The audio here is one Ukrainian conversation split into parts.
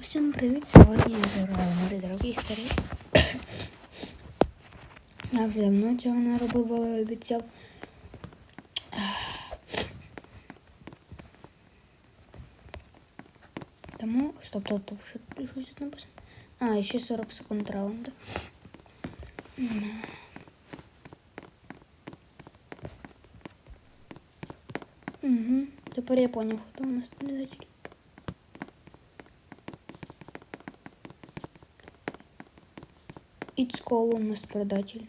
Всім привіт! Сьогодні я граю на дорогі старі. Я вже давно цього не робив, але обіцяв. Тому, стоп, стоп, стоп, що щось тут написано? А, і ще 40 секунд раунду. Угу. Тепер я поняв, хто у нас предатель. It's у нас предатель.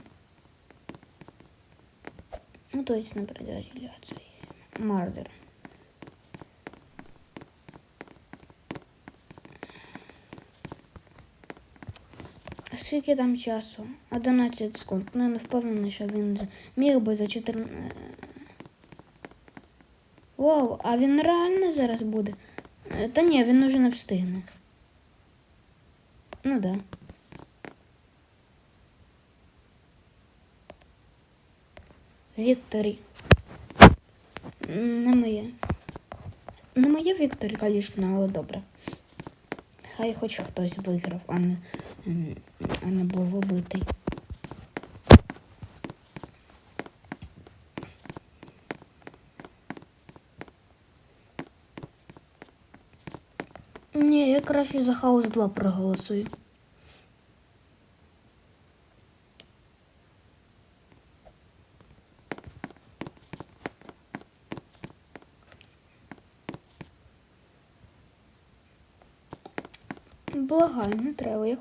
Ну, то есть не предатель, цей мардер. Скільки там часу? 11 секунд. Ну, я не впевнений, що він міг би за 14... Вау, а він реально зараз буде? Е, Та ні, він уже не встигне. Ну да. Вікторі. Не моє. Не моє Вікторі, звісно, але добре. Хай хоч хтось виграв, а не, а не був убитий. Ні, я краще за Хаус 2 проголосую.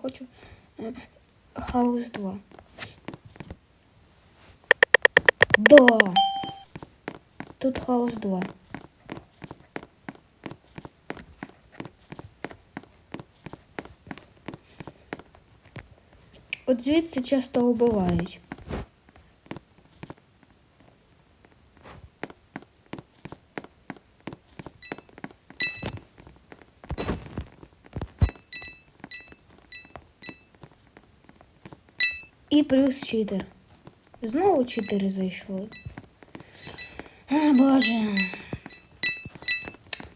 Хочу Хаус 2. Да. Тут Хаус 2. От звідси часто убивають. Плюс читер. Знову читери зайшли. А, Боже.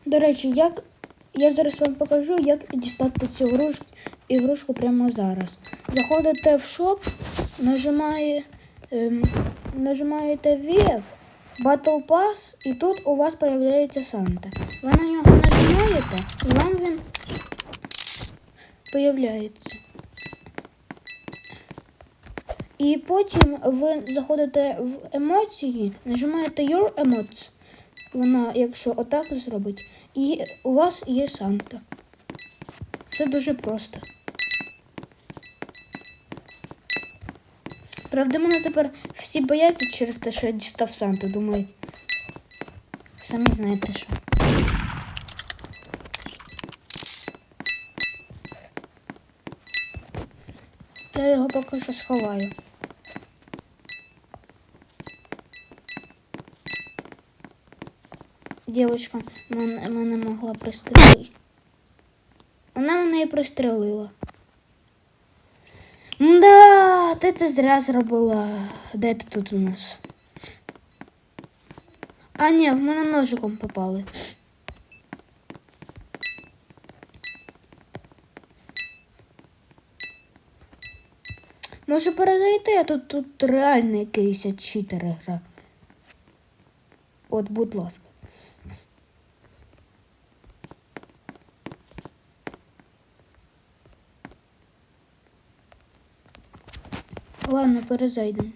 До речі, як я зараз вам покажу, як дістати цю ігрушку, ігрушку прямо зараз. Заходите в шоп, нажимає, ем, нажимаєте VF, Battle Pass, і тут у вас з'являється Санта. Ви на нього нажимаєте, і вам він появляється. І потім ви заходите в емоції, нажимаєте Your Emotes. Вона, якщо отак зробить, і у вас є Санта. Це дуже просто. Правда, мене тепер всі бояться через те, що я дістав Санту. Думають, самі знаєте що. Я його поки що сховаю. Дівчинка мене, мене могла пристрелити. Вона мене і пристрелила. Да, ти це зря зробила. Де ти тут у нас? А ні, в мене ножиком попали. Може перезайти, а тут, тут реально якийсь читер гра. От, будь ласка. Ладно, перезайдемо.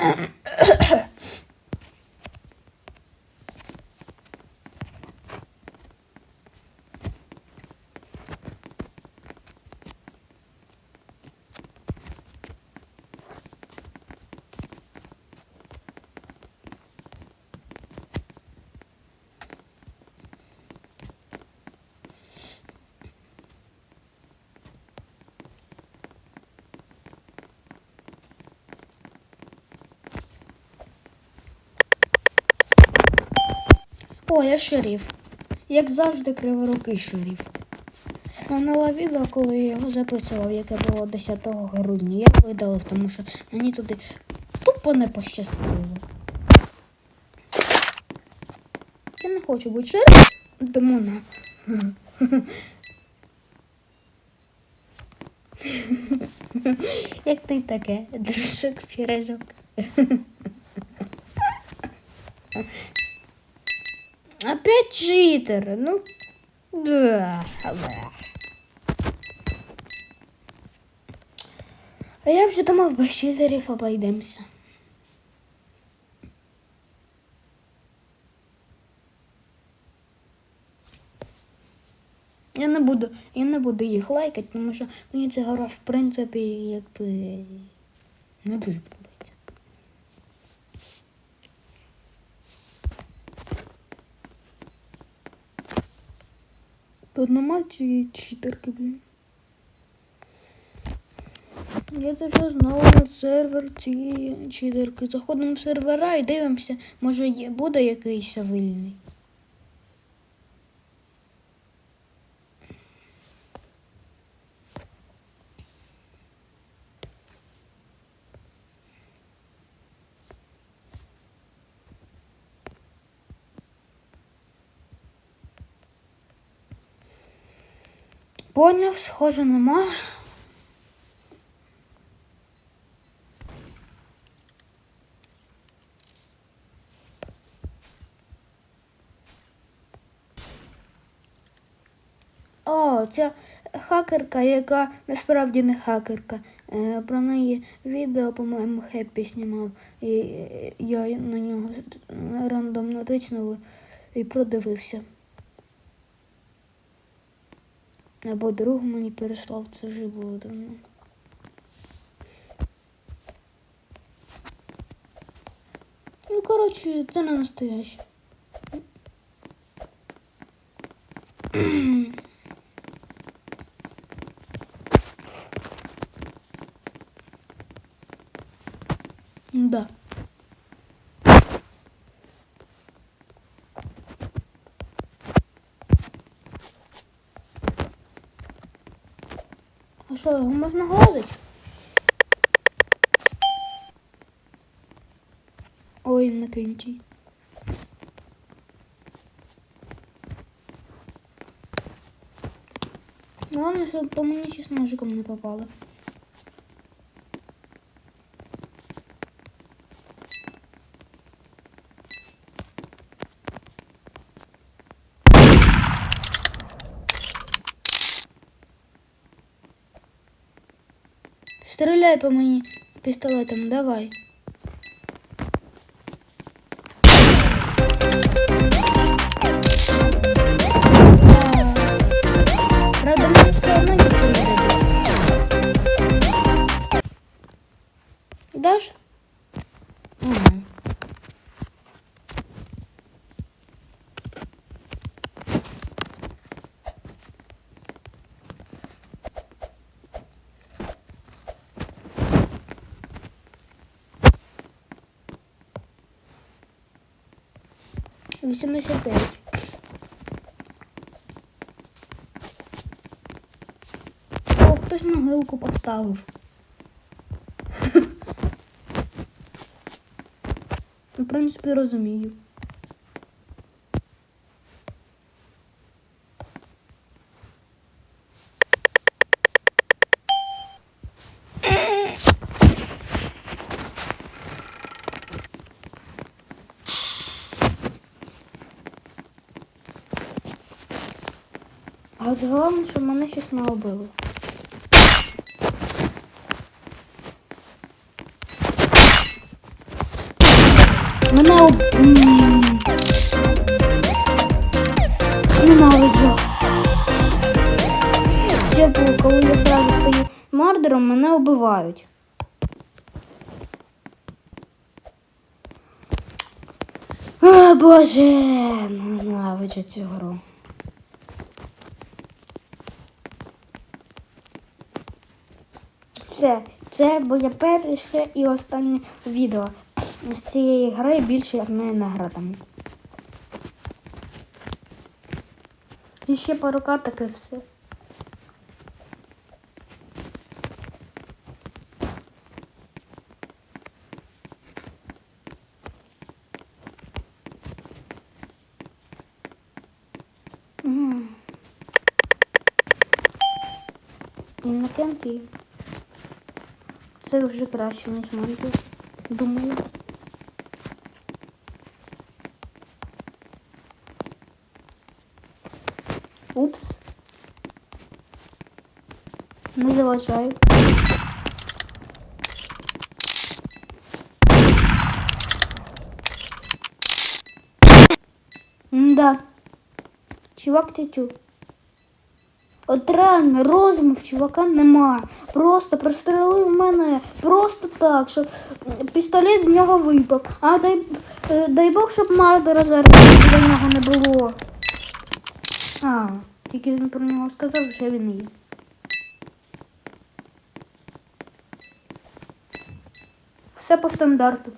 uh, О, я шериф. Як завжди, криворукий шериф. Минуле відео, коли я його записував, яке було 10 грудня, я видалив, тому що мені туди тупо не пощастило. Я не хочу бути шерифом, тому на. Як ти таке, дружок пірожок. Опять читер. Ну, да. да. А я вже думав, без читерів обійдемося. Я не буду, я не буду їх лайкати, тому що мені ця гра, в принципі, якби не дуже подобається. мать и читерки, блин. Я зараз знову на сервер цієї читерки. Заходимо в сервера і дивимося, може є, буде якийсь вильний. Поняв, схоже, нема. О, ця хакерка, яка насправді не хакерка. Е, Про неї відео, по-моєму, Хеппі знімав. І я на нього рандомно тичнув і продивився. Або друг мені переслав, це вже було давно. Ну, коротше, це не настояще. Да. А що, його можна гладити? Ой, на кінці. Главное, щоб по ще з ножиком не попало. Стріляй по мені пістолетом, давай. Вісімдесят дев'ять. О, хтось могилку поставив. Ну, В принципі, головне, що мене щось не убило. Мене об... М. Ненавиджу. Типу, коли я зразу стаю мардером, мене убивають. О, Боже, ненавиджу цю гру. Все, це буде перше і останнє відео з цієї гри більше не гратиму. І ще пару і все. І на кемпі. Це вже краще, ніж манки. Думаю. Упс. Не заважаю. Да. Чувак тютю. От реально розуму в чувака нема. Просто прострелив мене просто так, що пістолет з нього випав. А дай, е, дай Бог, щоб Мардера зараз біля нього не було. А, тільки він про нього сказав, що він є. Все по стандарту.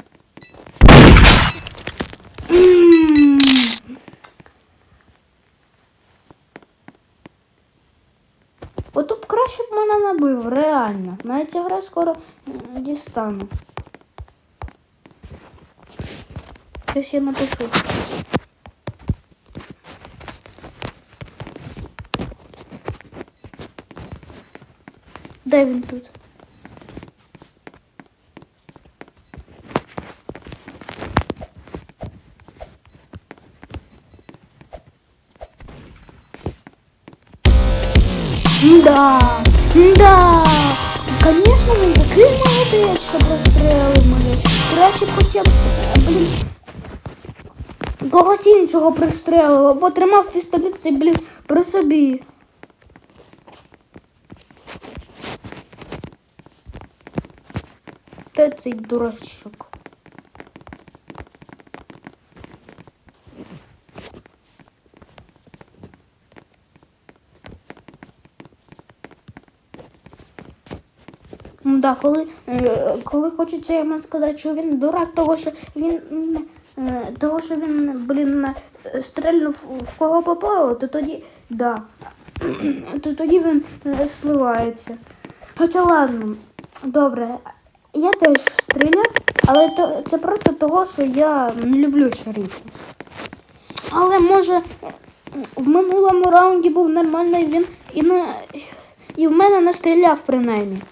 Краще набив, реально. Мене ця гра скоро дістану. Щось я напишу. Де він тут? Конечно, він такий молодець, що прострелив мене. Краще б блін, когось іншого пристрелив, або тримав пістолет цей, блін, при собі. Та цей дурачок? Да, коли, е, коли хочеться йому сказати, що він дурак, того що він е, того, що він, блін, е, стрельнув в кого попало, то тоді да. То тоді він сливається. Хоча ладно, добре, я теж стріляв, але то, це просто того, що я не люблю шарифів. Але може в минулому раунді був нормальний він і на і в мене не стріляв принаймні.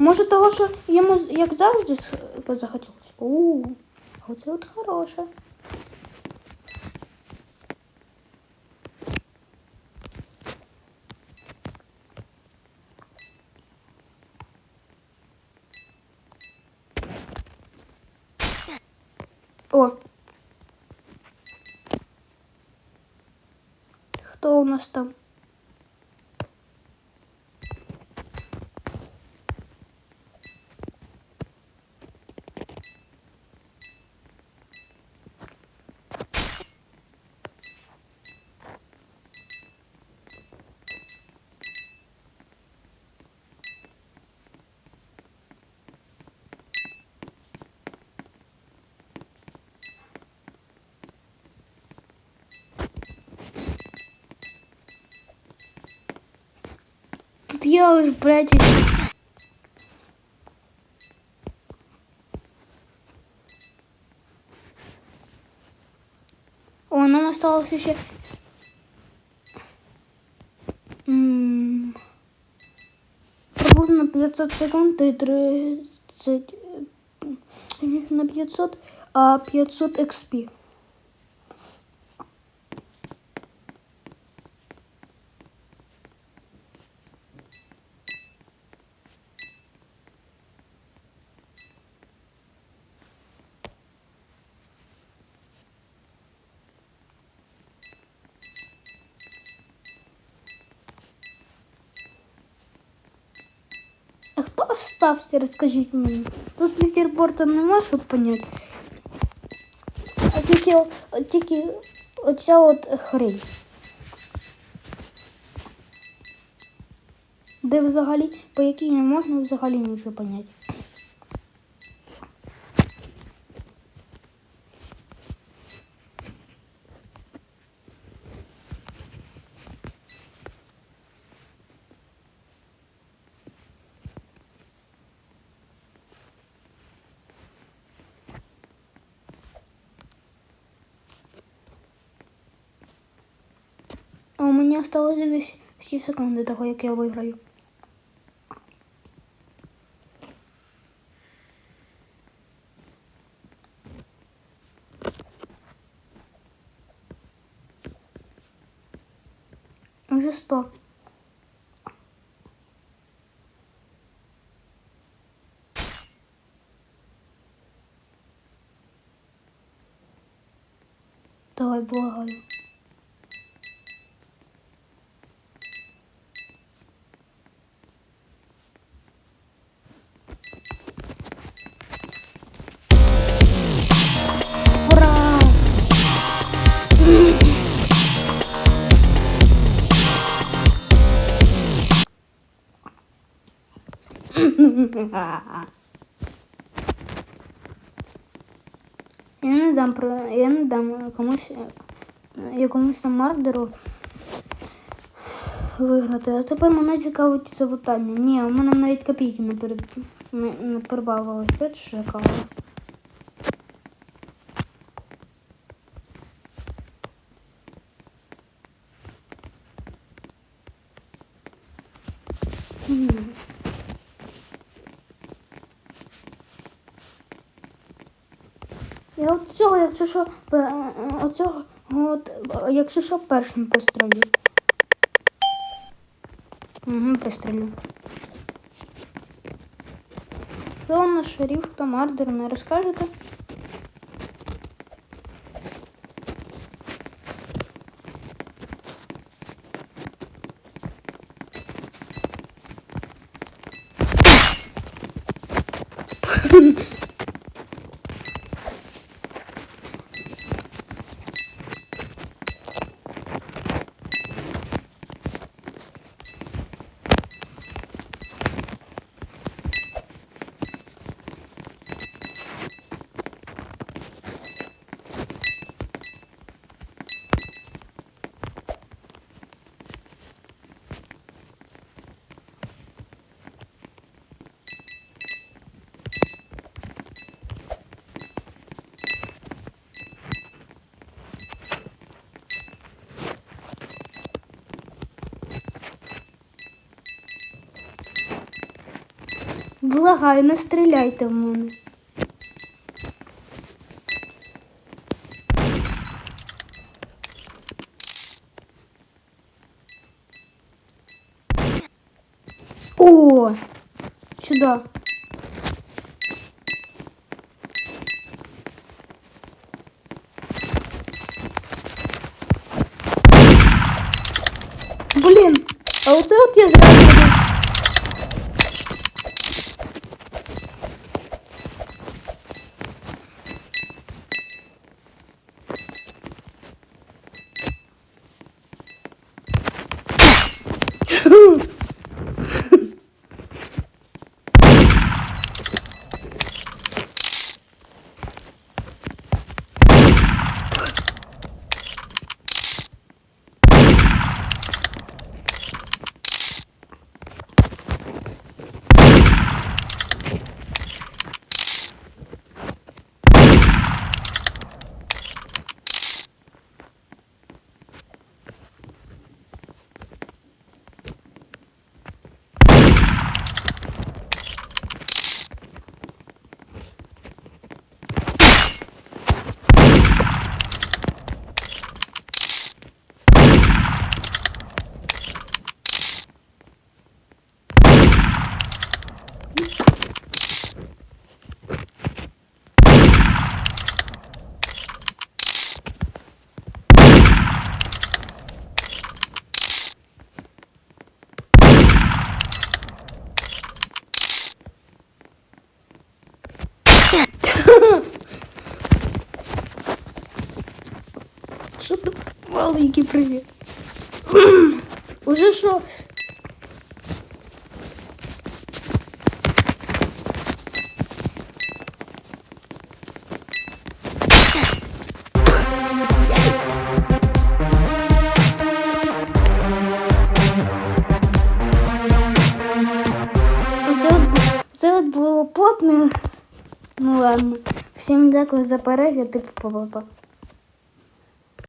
Може того, що йому як завжди захотілося. У, оце от хороше. О. Хто у нас там? Уж прячусь. О, нам осталось еще... Приблизно 500 секунд и 30... э, На 500, а 500 XP. Хто остався, розкажіть мені. Тут літерборда нема, щоб поняти. А тільки, о- тільки оця от хрень. Де взагалі, по якій не можна взагалі нічого поняти. У мене осталось 200 секунд до того, як я виграю. Уже 100. Давай, благаю. Я не дам про. Я не дам комусь якомусь там мардеру виграти. А тепер мене цікавить запитання. Ні, у мене навіть копійки не, перед... не, не прибавилось. Це шикарно. М. Я от цього, якщо що, е, оцього, от, е, якщо що, першим пристрелю. Угу, пристрелю. Хто у нас шериф, хто мардер, не розкажете? Благаю, не стріляйте в мене. О, сюда. Блін, а оце от я зразу. Що ти? Маленький привіт. Уже що? Це от, це от було плотне. Ну ладно. Всім дякую за перегляд і па-па-па.